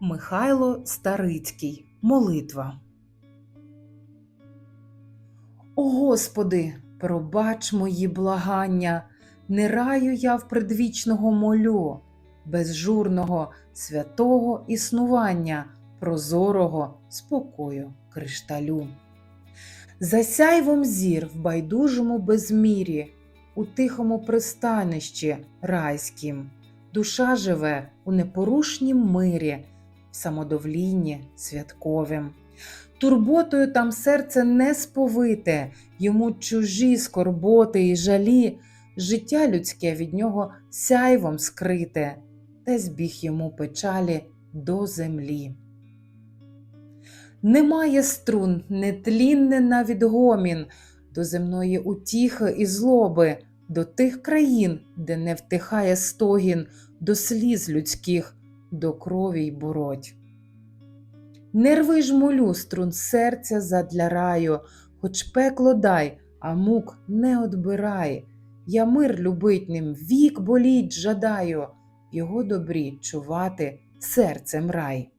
Михайло Старицький. Молитва. О Господи, пробач мої благання, не раю я в предвічного молю, безжурного святого існування, прозорого спокою кришталю. Засяйвом зір в байдужому безмірі, у тихому пристанищі райськім, душа живе у непорушнім мирі, самодовлінні святковім. Турботою там серце не сповите, йому чужі скорботи і жалі, життя людське від нього сяйвом скрите, та збіг йому печалі до землі. Немає струн, нетлінне на відгомін, до земної утіхи і злоби, до тих країн, де не втихає стогін, до сліз людських, до крові й бороть. Не рви ж молю струн серця задля раю, хоч пекло дай, а мук не одбирай. Я мир любить ним, вік боліть жадаю, його добрі чувати серцем рай.